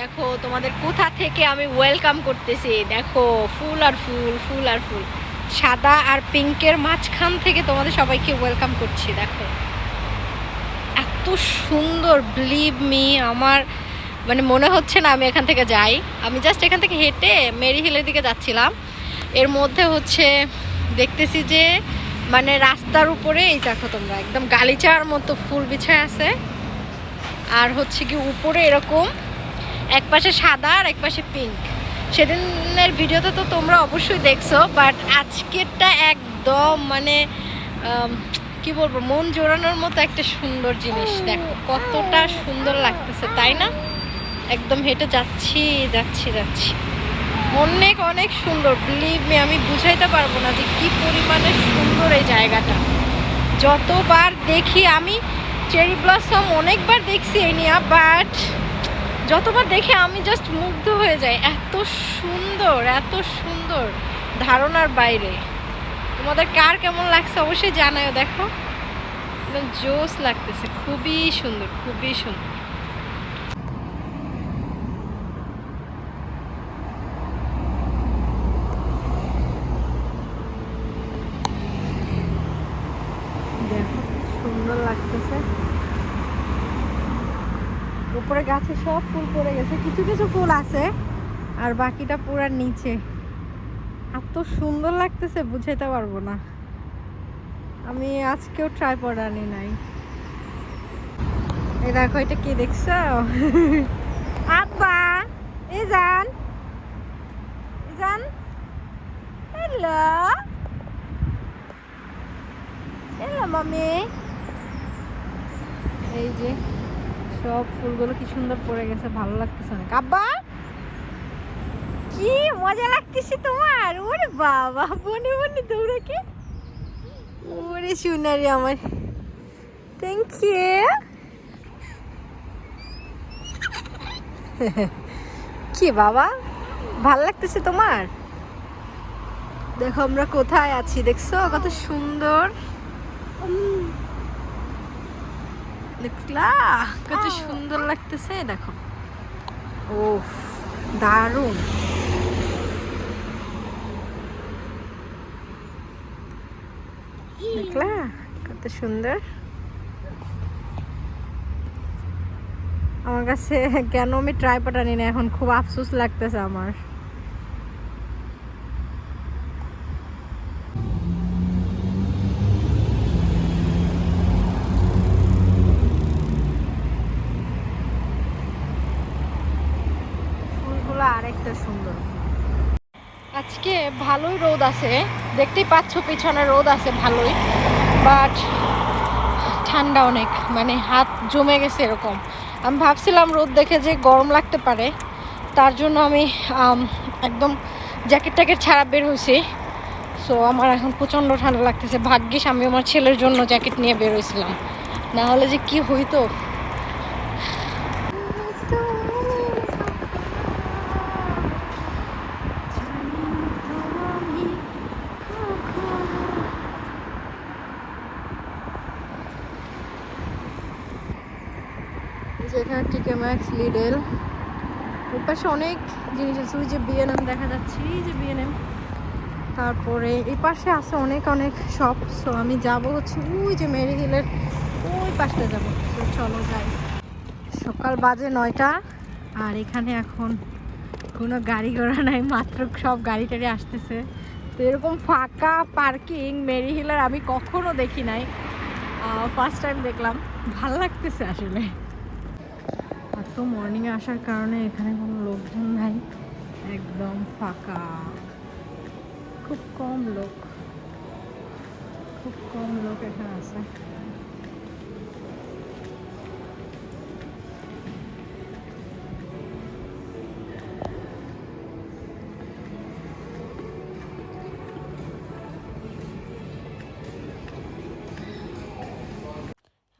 দেখো, তোমাদের কোথা থেকে আমি ওয়েলকাম করতেছি? দেখো, ফুল আর ফুল ফুল আর ফুল। সাদা আর পিঙ্কের মাঝখান থেকে তোমাদের সবাইকে ওয়েলকাম করছি, দেখো। এত সুন্দর বিলিভ মি আমার মানে মনে হচ্ছে না আমি এখান থেকে যাই। আমি জাস্ট এখান থেকে হেঁটে মেরি হিলের দিকে যাচ্ছিলাম। এর মধ্যে হচ্ছে দেখতেছি যে মানে রাস্তার উপরে, এই দেখো তোমরা, একদম গালিচার মতো ফুল বিছায় আছে। আর হচ্ছে কি উপরে এরকম এক পাশে সাদা আর এক পাশে পিঙ্ক সেদিনের ভিডিওতে তো তোমরা অবশ্যই দেখছ বাট আজকেরটা একদম মানে কি বলব মন জোড়ানোর মতো একটা সুন্দর জিনিস। দেখো কতটা সুন্দর লাগতেছে তাই না? একদম হেঁটে যাচ্ছি যাচ্ছি যাচ্ছি। অনেক অনেক সুন্দর। বিলিভ মি আমি বুঝাইতে পারব না যে কি পরিমাণে সুন্দর এই জায়গাটা। যতবার দেখি আমি চেরি ব্লসম অনেকবার দেখছি এই নিয়ে বাট যতবার দেখে আমি জাস্ট মুগ্ধ হয়ে যাই, এত সুন্দর এত সুন্দর ধারণার বাইরে। তোমাদের কার কেমন লাগছে অবশ্যই জানায় দেখো। জোস লাগতেছে, খুবই সুন্দর খুবই সুন্দর দেখো কি সুন্দর লাগতেছে উপরে গাছে সব ফুল পড়ে গেছে, কিছু কিছু ফুল আছে, আর বাকিটা পুরা নিচে। এত সুন্দর লাগতেছে, বুঝাইতে পারব না। আমি আজকেও ট্রাই আনি নাই। এই দেখো, এটা কি দেখছ? আব্বা, এই যান। যান। হ্যালো। হ্যালো, মামি। এই যে। সব ফুলগুলো কি সুন্দর পড়ে গেছে, ভালো লাগতেছে অনেক। আব্বা! কি মজা লাগতেছে তোমার? ওরে বাবা, বনে বনে দৌড়ে কি? ওরে সুনারি আমার। থ্যাংক ইউ কি বাবা? ভালো লাগতেছে তোমার? দেখো আমরা কোথায় আছি, দেখছ? কত সুন্দর। দেখলা? কত সুন্দর লাগতেছে দেখো। ও দারুণ। দেখলা? কত সুন্দর। আমার কাছে কেন আমি ট্রাইপড আনি না এখন খুব আফসোস লাগতেছে আমার ফুলগুলো আরেকটা সুন্দর আজকে ভালোই রোদ আছে। দেখতেই পাচ্ছ পিছনে রোদ আছে ভালোই বাট ঠান্ডা অনেক মানে হাত জমে গেছে এরকম। আমি ভাবছিলাম রোদ দেখে যে গরম লাগতে পারে, তার জন্য আমি একদম জ্যাকেট ট্যাকেট ছাড়া বের হয়েছি। সো আমার এখন প্রচণ্ড ঠান্ডা লাগতেছে। ভাগ্যিস আমি আমার ছেলের জন্য জ্যাকেট নিয়ে বের হয়েছিলাম। না হলে যে কি হইতো? যেখানে টিকে ম্যাক্স লিডেল ওর পাশে অনেক জিনিস আছে। ওই যে বিএনএম দেখা যাচ্ছে, এই যে বিএনএম তারপরে এই পাশে আছে অনেক অনেক শপ সো আমি যাব হচ্ছে ওই যে মেরি হিলের ওই পাশটা যাব। চলো যাই। সকাল বাজে নয়টা, আর এখানে এখন কোনো গাড়ি ঘোড়া নাই, মাত্র সব গাড়ি টাড়ি আসতেছে। তো এরকম ফাঁকা পার্কিং মেরি হিলের আমি কখনো দেখি নাই। ফার্স্ট টাইম দেখলাম। ভালো লাগতেছে আসলে। এত মর্নিংয়ে আসার কারণে এখানে কোনো লোকজন নাই। একদম ফাঁকা। খুব কম লোক। খুব কম লোক এখানে আছে।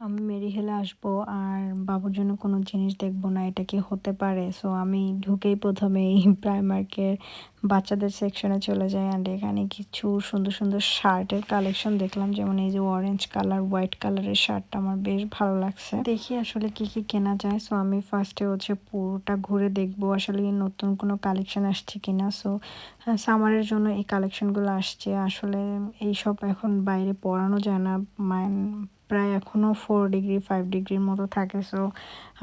আমি মেরি হেলে আসব। জন্য কোনো জিনিস দেখব না, এটা কি হতে পারে? সো আমি ঢুকেই প্রথমে এই প্রাইমার্কের বাচ্চাদের সেকশনে চলে যাই অ্যান্ড এখানে কিছু সুন্দর সুন্দর শার্টের কালেকশন দেখলাম, যেমন এই যে অরেঞ্জ কালার হোয়াইট কালারের শার্টটা আমার বেশ ভালো লাগছে। দেখি আসলে কি কি কেনা যায়। সো আমি ফার্স্টে হচ্ছে পুরোটা ঘুরে দেখব, আসলে নতুন কোনো কালেকশন আসছে কিনা। সো সামারের জন্য এই কালেকশনগুলো আসছে। আসলে এইসব এখন বাইরে পরানো যায় না, মান- প্রায় এখনও ফোর ডিগ্রি ফাইভ ডিগ্রির মতো থাকে। সো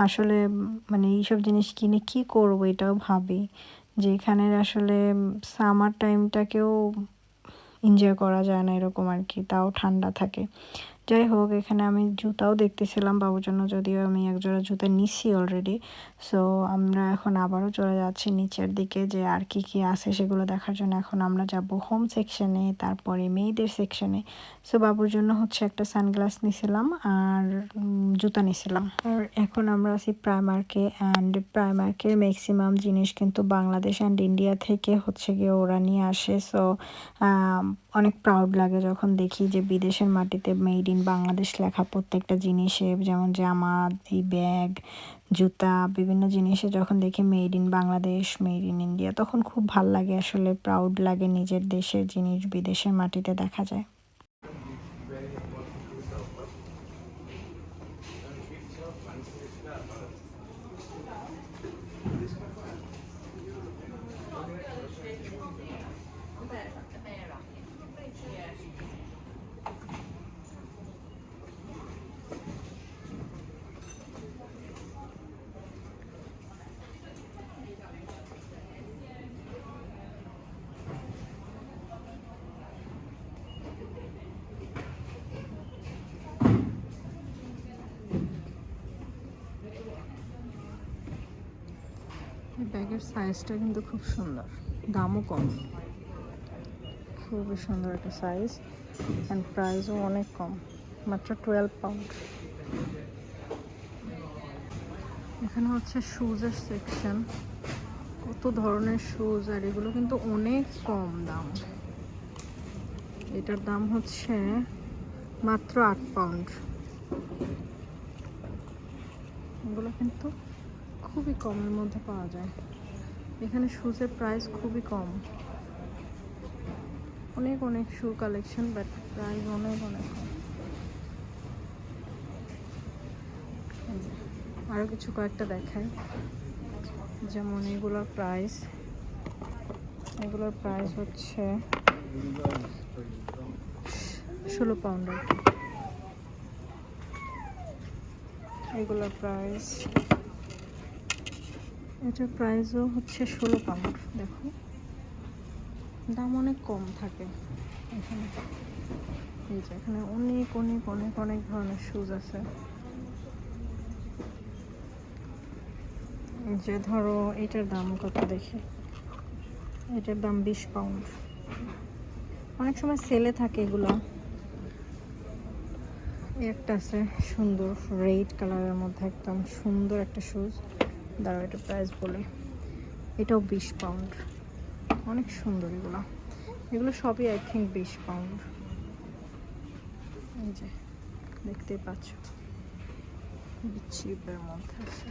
আসলে মানে এইসব জিনিস কিনে কি করব এটাও ভাবি যে এখানের আসলে সামার টাইমটাকেও এনজয় করা যায় না এরকম আর কি, তাও ঠান্ডা থাকে। যাই হোক, এখানে আমি জুতাও দেখতেছিলাম বাবুর জন্য, যদিও আমি একজোড়া জুতা নিচ্ছি অলরেডি সো আমরা এখন আবারও চলে যাচ্ছি নিচের দিকে যে আর কি কি আছে সেগুলো দেখার জন্য। এখন আমরা যাব হোম সেকশনে তারপরে মেয়েদের সেকশনে সো বাবুর জন্য হচ্ছে একটা সানগ্লাস নিছিলাম আর জুতা নিছিলাম। আর এখন আমরা আছি প্রাইমার্কে অ্যান্ড প্রাইমার্কের ম্যাক্সিমাম জিনিস কিন্তু বাংলাদেশ অ্যান্ড ইন্ডিয়া থেকে হচ্ছে গিয়ে ওরা নিয়ে আসে। সো অনেক প্রাউড লাগে যখন দেখি যে বিদেশের মাটিতে মেড ইন বাংলাদেশ লেখা প্রত্যেকটা জিনিসে, যেমন জামা এই ব্যাগ, জুতা, বিভিন্ন জিনিসে যখন দেখি made in Bangladesh made in India তখন খুব ভালো লাগে, আসলে প্রাউড লাগে নিজের দেশের জিনিস বিদেশের মাটিতে দেখা যায় এই ব্যাগের সাইজটা কিন্তু খুব সুন্দর। দামও কম। খুবই সুন্দর একটা সাইজ অ্যান্ড প্রাইসও অনেক কম। মাত্র টুয়েলভ পাউন্ড এখানে হচ্ছে শুজের সেকশন কত ধরনের শুজ আর এগুলো কিন্তু অনেক কম দাম। এটার দাম হচ্ছে মাত্র আট পাউন্ড এগুলো কিন্তু খুবই কমের মধ্যে পাওয়া যায়। এখানে শুজের প্রাইস খুবই কম। অনেক অনেক শু কালেকশন বাট প্রাইস অনেক অনেক কম। এই যে, আরও কিছু কয়েকটা দেখায় যেমন এগুলোর প্রাইস এগুলোর প্রাইস হচ্ছে ষোলো পাউন্ড আর কি। এগুলোর প্রাইস এটার প্রাইসও হচ্ছে ষোলো পাউন্ড দেখো। দাম অনেক কম থাকে এখানে। এই যে এখানে অনেক অনেক অনেক অনেক ধরনের শুজ আছে। যে ধরো, এটার দাম কত দেখি? এটার দাম বিশ পাউন্ড অনেক সময় সেলে থাকে এগুলো। একটা আছে সুন্দর রেড কালারের মধ্যে একদম সুন্দর একটা শুজ দাঁড়াও এটা প্রাইস বলে। এটাও বিশ পাউন্ড অনেক সুন্দর এগুলো। এগুলো সবই আই থিঙ্ক বিশ পাউন্ড এই যে, দেখতেই পাচ্ছ। চিপের মধ্যে আছে।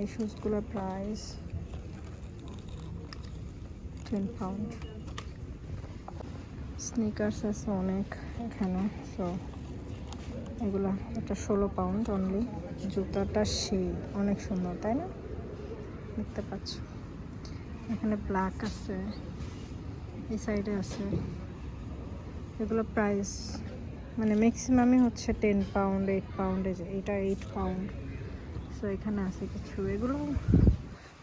এই শুজগুলোর প্রাইস টেন পাউন্ড স্নিকার্স আছে অনেক এখানে সো এগুলো এটা ষোলো পাউন্ড অনলি জুতাটা সেই, অনেক সুন্দর, তাই না? দেখতে পাচ্ছ। এখানে ব্ল্যাক আছে, এই সাইডে আছে। এগুলো প্রাইস মানে ম্যাক্সিমামই হচ্ছে টেন পাউন্ড এইট পাউন্ডে এটা এইট পাউন্ড সো এখানে আছে কিছু। এগুলো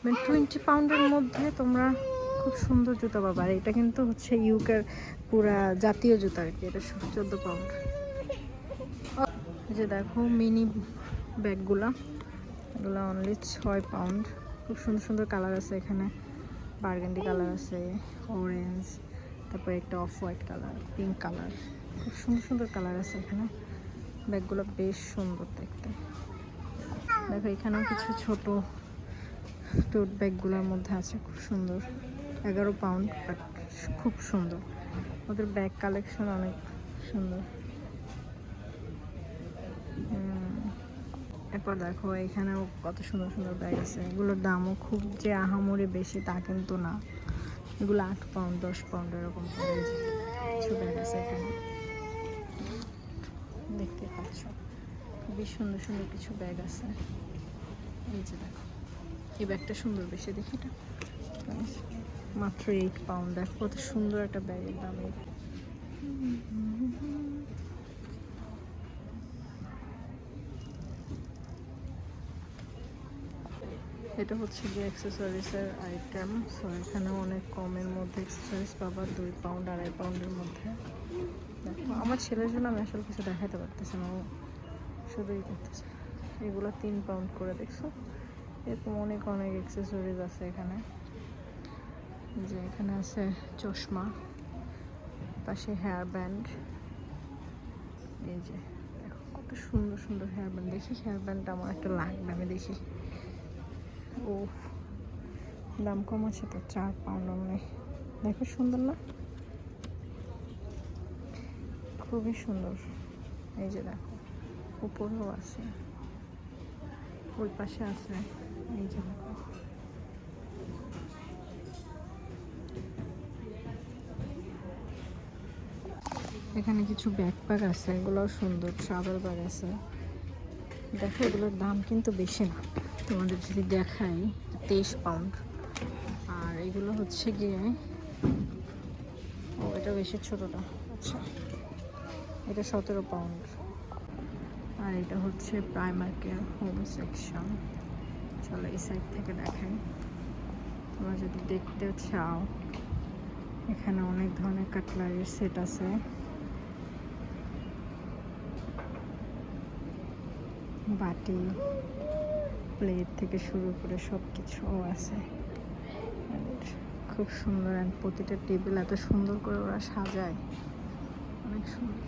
মানে টোয়েন্টি পাউন্ডের মধ্যে তোমরা খুব সুন্দর জুতা আর এটা কিন্তু হচ্ছে ইউকের পুরা জাতীয় জুতা আর কি, এটা চোদ্দ পাউন্ড। যে দেখো মিনি ব্যাগগুলা, এগুলো অনলি ছয় পাউন্ড। খুব সুন্দর সুন্দর কালার আছে এখানে। বার্গেন্ডি কালার আছে অরেঞ্জ তারপরে একটা off white colour pink colour. খুব সুন্দর সুন্দর কালার আছে এখানে। ব্যাগগুলো বেশ সুন্দর দেখতে। দেখো এখানেও কিছু ছোট টোট ব্যাগগুলোর মধ্যে আছে, খুব সুন্দর। এগারো পাউন্ড খুব সুন্দর। ওদের ব্যাগ কালেকশন অনেক সুন্দর। এরপর দেখো, এখানেও কত সুন্দর সুন্দর ব্যাগ আছে। এগুলোর দামও খুব যে আহামরি বেশি তা কিন্তু না। এগুলো আট পাউন্ড দশ পাউন্ড এরকম কিছু ব্যাগ আছে এখানে। দেখতে পাচ্ছ, খুবই সুন্দর সুন্দর কিছু ব্যাগ আছে। এই যে দেখো, এই ব্যাগটা সুন্দর বেশি দেখি এটা। মাত্র এইট পাউন্ড দেখো কত সুন্দর একটা ব্যাগের দাম এই। এটা হচ্ছে গিয়ে অ্যাক্সেসরিজের আইটেম সো এখানে অনেক কমের মধ্যে অ্যাক্সেসরিজ পাবা দুই পাউন্ড আড়াই পাউন্ডের মধ্যে। দেখো, আমার ছেলের জন্য আমি আসলে কিছু দেখাতে পারতেছি না, ও শুধুই করতেছে। এগুলো তিন পাউন্ড করে, দেখছ? এরকম অনেক অনেক অ্যাক্সেসরিজ আছে এখানে। যে এখানে আছে চশমা, পাশে হেয়ার ব্যান্ড এই যে, দেখো কত সুন্দর সুন্দর হেয়ার ব্যান্ড দেখি হেয়ার ব্যান্ডটা আমার একটা লাগবে, আমি দেখি। ও, দাম কম আছে তো, চার পাউন্ড অনেক দেখো সুন্দর না? খুবই সুন্দর। এই যে দেখো, উপরেও আছে। ওই পাশে আছে। এই যে দেখো। এখানে কিছু ব্যাকপ্যাক আছে, এগুলোও সুন্দর ট্রাভেল ব্যাগ আছে। দেখো, এগুলোর দাম কিন্তু বেশি না। তোমাদের যদি দেখাই, তেইশ পাউন্ড আর এগুলো হচ্ছে গিয়ে, ও, এটা বেশি ছোটোটা আচ্ছা এটা সতেরো পাউন্ড আর এটা হচ্ছে প্রাইমার্কের হোম সেকশন চলো, এই সাইড থেকে দেখাই। তোমরা যদি দেখতে চাও, এখানে অনেক ধরনের কাটলারির সেট আছে। বাটি প্লেট থেকে শুরু করে সব কিছু আছে খুব সুন্দর অ্যান্ড প্রতিটা টেবিল এত সুন্দর করে ওরা সাজায়। অনেক সুন্দর।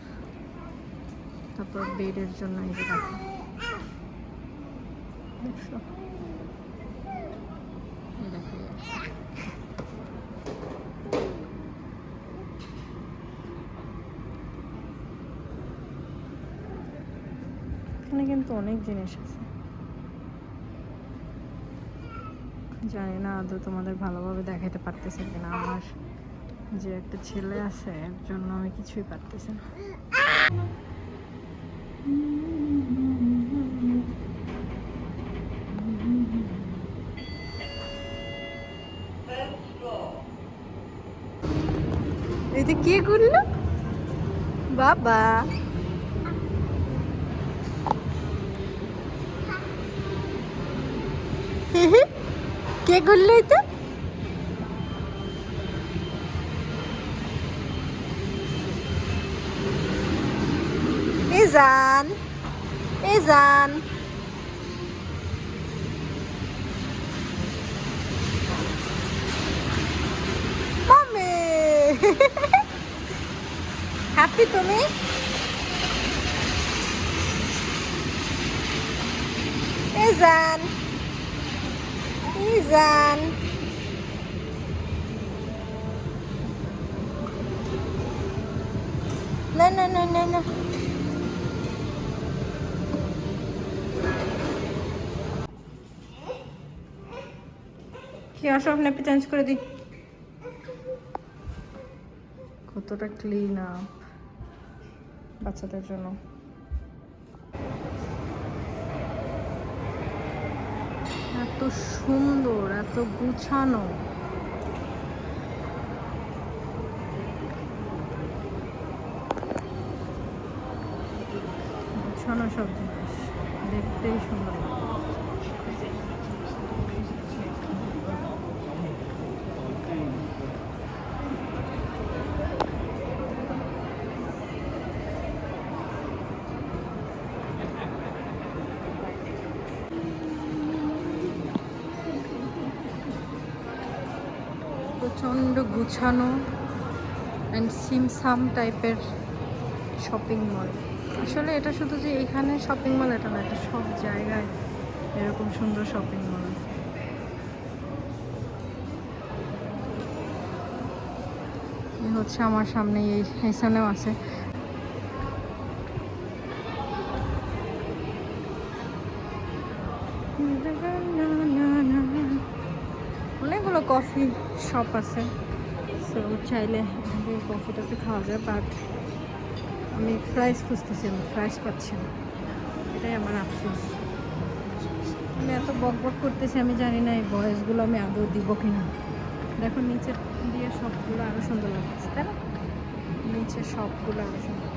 তারপর বেডের জন্য এই যে দেখো দেখছ? এই দেখো এই একটা। এখানে কিন্তু অনেক জিনিস আছে। জানি না আদৌ তোমাদের ভালোভাবে দেখাতে পারতেছে কিনা। আমার যে একটা ছেলে আছে, এর জন্য আমি কিছুই পারতেছি না। এটা কে করল? বাবা। কে করল এটা? ইজান ইজান মামি হ্যাপি তুমি? ইজান ইজান না না না না না কি আসো আপনি চেঞ্জ করে দিই। কতটা ক্লিন আপ বাচ্চাদের জন্য। এত সুন্দর এত গুছানো। গুছানো সব জিনিস দেখতেই সুন্দর। প্রচণ্ড গুছানো অ্যান্ড সিমসাম টাইপের শপিং মল আসলে এটা শুধু যে এখানে শপিং মল এটা না, এটা সব জায়গায় এরকম সুন্দর শপিং মল আছে। হচ্ছে আমার সামনে, এই এইখানেও আছে। অনেকগুলো কফি শপ আছে। সো চাইলে কফি টফি খাওয়া যায় বাট আমি ফ্রাইস খুঁজতেছি, আমি ফ্রাইস পাচ্ছি না। এটাই আমার আফসোস। আমি এত বক বক করতেছি, আমি জানি না এই ভয়েসগুলো আমি আদৌ দিব কি না দেখো, নিচে দিয়ে সবগুলো আরও সুন্দর লাগছে, তাই না? নিচে সবগুলো আরও সুন্দর।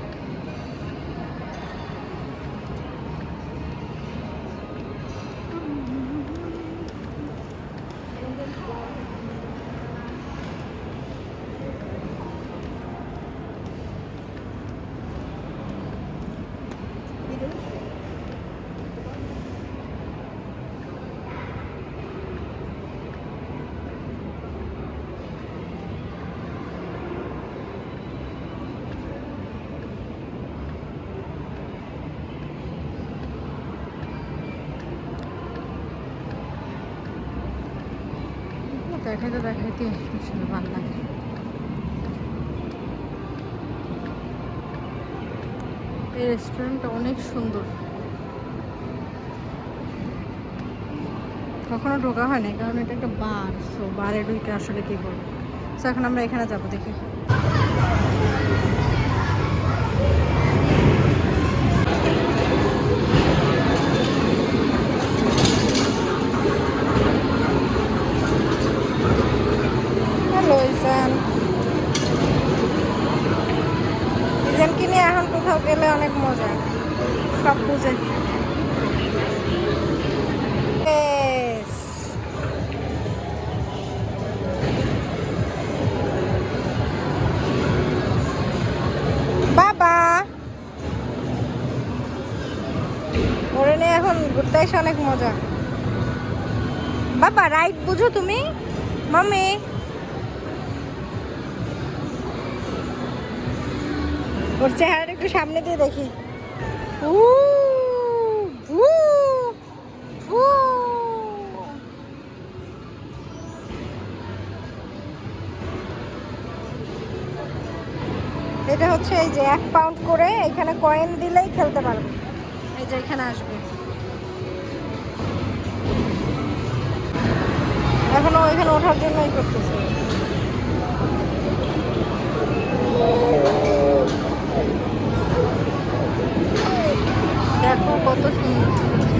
দেখাইতে দেখাইতে আসলে ভালো লাগে। এই রেস্টুরেন্টটা অনেক সুন্দর। কখনো ঢোকা হয় না কারণ এটা একটা বার সো বারে ঢুকে আসলে কি করব? সো এখন আমরা এখানে যাব, দেখি। গেলে অনেক মজা। সব বুঝে. বাবা। এখন অনেক মজা। বাবা রাইট বুঝো তুমি? মামি ওর চেহারাটা একটু সামনে দিয়ে দেখি। এটা হচ্ছে এই যে এক পাউন্ড করে এখানে কয়েন দিলেই খেলতে পারবে। এই যে এখানে আসবে। এখনও এখানে ওঠার জন্যই করতেছে। দেখো কত সুন্দর।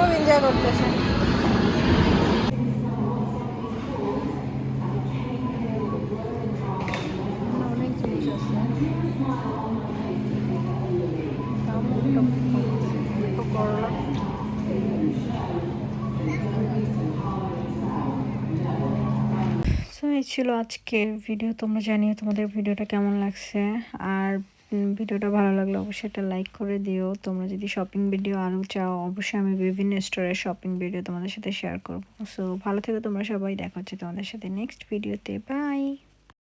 খুব এনজয় করতেছে। ছিল আজকের ভিডিও তোমরা জানিও তোমাদের ভিডিওটা কেমন লাগছে। আর ভিডিওটা ভালো লাগলে অবশ্যই একটা লাইক করে দিও। তোমরা যদি শপিং ভিডিও আরও চাও, অবশ্যই আমি বিভিন্ন স্টোরের শপিং ভিডিও তোমাদের সাথে শেয়ার করব। সো ভালো থেকে তোমরা সবাই, দেখা হচ্ছে তোমাদের সাথে নেক্সট ভিডিওতে বাই